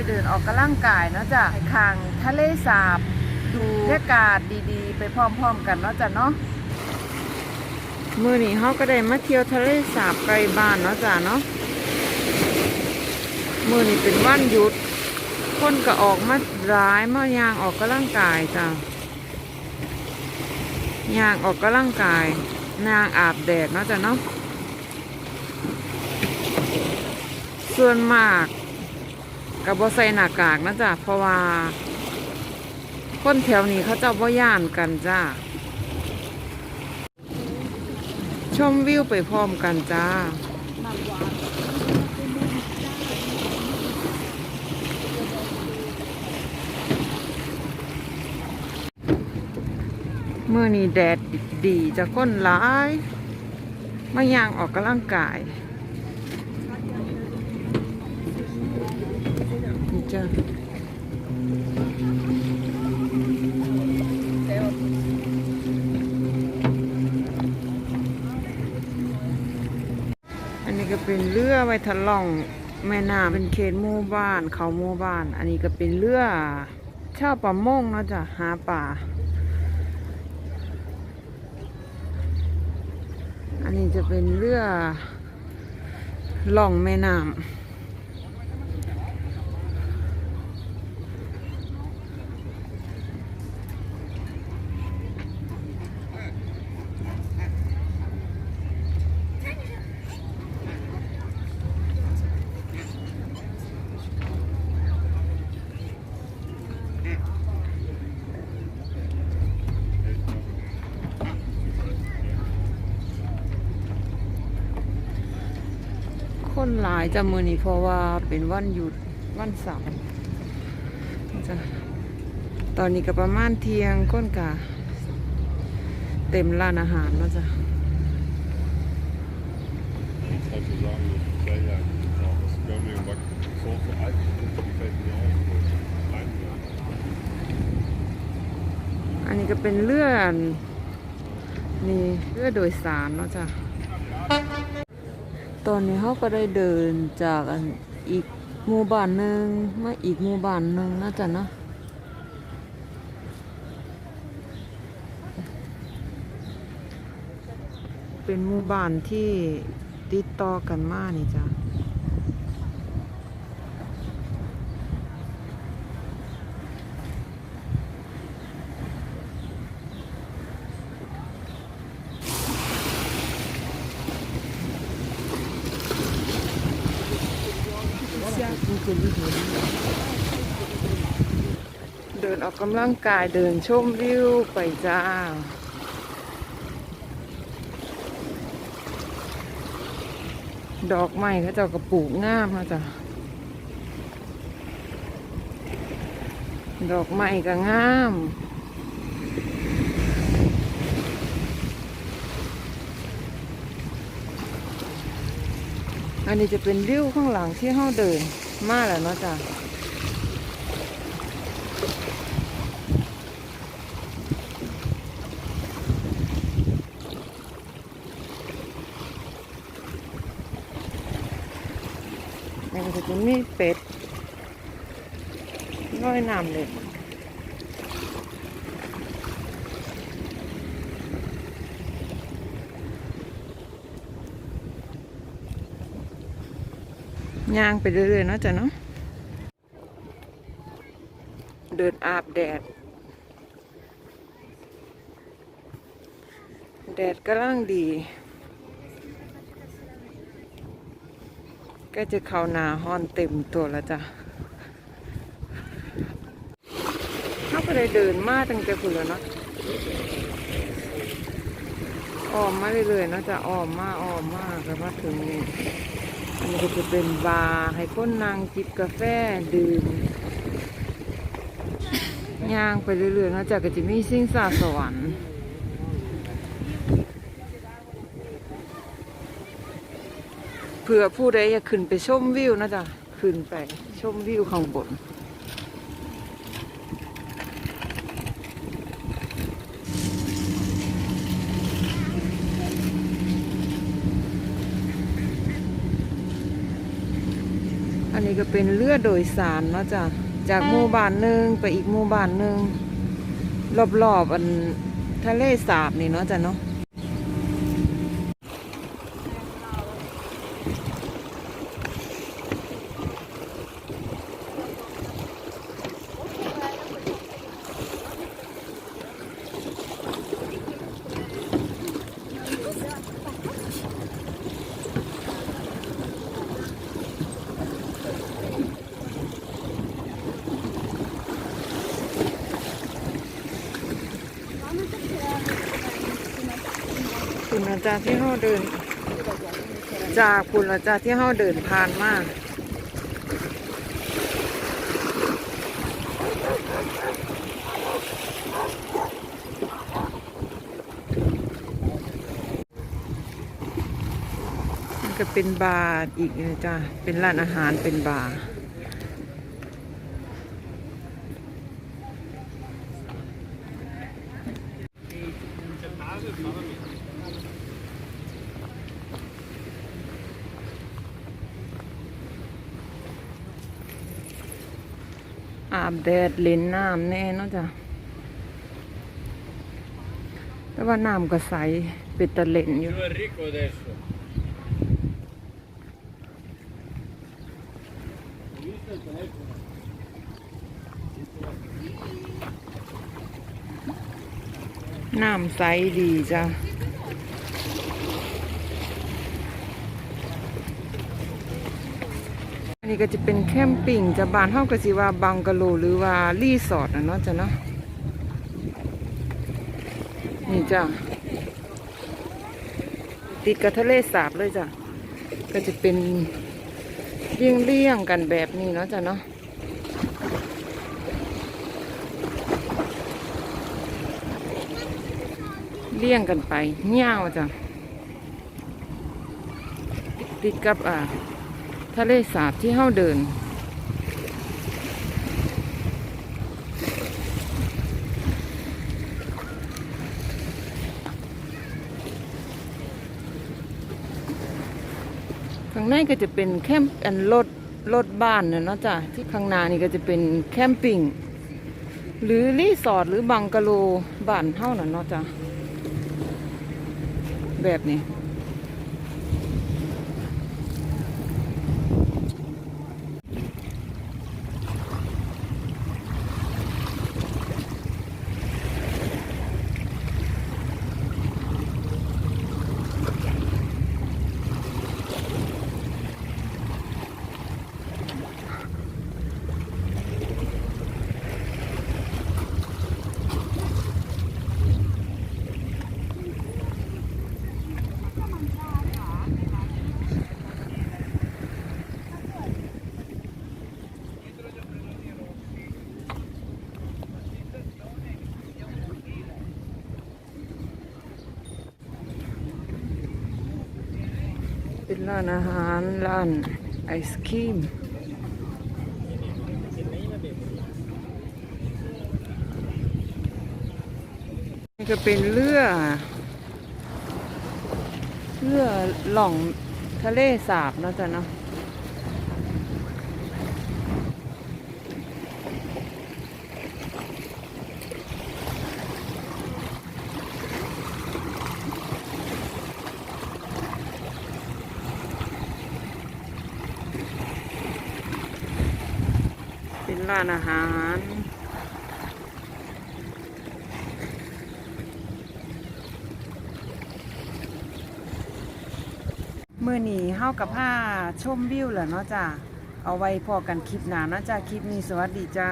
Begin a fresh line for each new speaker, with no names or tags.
ไปเดินออกกำลังกายเนาะจ้ะทางทะเลสาบ ดูบรรยากาศดีๆ ไปพร้อมๆกันเนาะจ้ะเนาะมือนี้เฮาก็ได้มาเที่ยวทะเลสาบไกลบ้านเนาะจ้ะเนาะมือนี้เป็นวันหยุด คนก็ออกมาร้ายมายางออกกำลังกายจ้ะยางออกกำลังกาย นางอาบแดดเนาะจ้ะเนาะส่วนมาก กับบใส่หน้ากากนะจ้ะเพราะว่า คนแถวนี้เขาเจ้าบ่ย่านกันจ้าชมวิวไปพร้อมกันจ้าเมื่อนี้แดดดีจะก้นร้าย ไมาย่างออกกำลังกาย จ้าอันนี้ก็เป็นเรือไว้ทะล่องแม่น้ำเป็นเขตหมู่บ้าน เขาหมู่บ้าน อันนี้ก็เป็นเรือเช่าประมงเนาะจ้ะหาป่า อันนี้จะเป็นเรือล่องแม่น้ำ คนหลายจะมือนี้เพราะว่าเป็นวันหยุดวันเสาร์จ้ะตอนนี้ก็ประมาณเที่ยงก้นกะเต็มร้านอาหารแล้วจ้ะอันนี้ก็เป็นเลื่อนนี่เรือโดยสารเนาะจ้ะ ตอนนี้เขาก็ได้เดินจากอันอีกหมู่บ้านหนึ่งมาอีกหมู่บ้านหนึ่งน่าจะนะเป็นหมู่บ้านที่ติดต่อกันมากนี่จ้ะ เดินออกกำลังกายเดินชมวิวไปจ้าดอกไม้เขาเจ้ากระปูกงามค่ะจ้ะดอกไม้ก็งาม อันนี้จะเป็นริ้วข้างหลังที่ห้าเดิน มาแล้วเนาะจ้ะนี่ก็จะมีเป็ดน้อยน้ำเลย ย่างไปเรื่อยๆเนาะจ้ะเนาะเดินอาบแดด แดดกำลังดีก็จะเข้านาฮอนเต็มตัวแล้วจ้ะเขาก็เลยเดินมาตั้งแต่คุณแล้วเนาะอ้อมมาเรื่อยๆนะจะอ้อมมาอ้อมมาก็มาถึงนี่ อันนี้ก็จะเป็นบาร์ให้คนนั่งจิบกาแฟดื่มย่างไปเรื่อยๆนะจะก็จะมีสิ่งสาสวรรค์เผื่อผู้ใดอยากขึ้นไปชมวิวนะจ๊ะขึ้นไปชมวิวข้างบน นนนี้ก็เป็นเรือโดยสารเนาะจ้ะจากหมู่บ้านหนึ่งไปอีกหมู่บ้านหนึ่งรอบๆอันทะเลสาบนี่เนาะจ้ะเนาะ จารย์ที่เขาเดิน จากคุณอาจารย์ที่เขาเดินผ่านมามันก็เป็นบาร์อีกนะจ้ะเป็นร้านอาหารเป็นบาร์ อาบแดดเล่นน้ำแน่เนาะจ้ะแต่ว่าน้ำก็ใสเป็นตะเล่นอยู่น้ำใสดีจ้ะ นนี้ก็จะเป็นแคมปิ้งจะบานเฮาก็สิว่าบังกะโลหรือว่ารีสอร์ทนะเนาะจ้ะเนาะนี่จ้ะติดกับทะเลสาบเลยจ้ะก็จะเป็นเลี่ยงเลี่ยงกันแบบนี้เนาะจ้ะเนาะเลี่ยงกันไปเงี้ยวจ้ะติดกับอ่า ทะเลสาบที่เฮาเดิน ข้างในก็จะเป็นแคมป์อันรถรถบ้านนะเนาะจ้ะที่ข้างหน้านี่ก็จะเป็นแคมปิ้งหรือรีสอร์ทหรือบังกะโลบ้านเฮาน่ะเนาะจ้ะแบบนี้ ร้านอาหารร้านไอศครีมนี่ก็เป็นเรือเรือหล่องทะเลสาบนะจ๊ะเนาะ ร้านอาหารเมื่อนี้เฮากับผ้าชมวิวเหรอเนาะจ้ะเอาไว้พอกันคลิปหน้าเนาะจ้ะคลิปนี้สวัสดีจ้า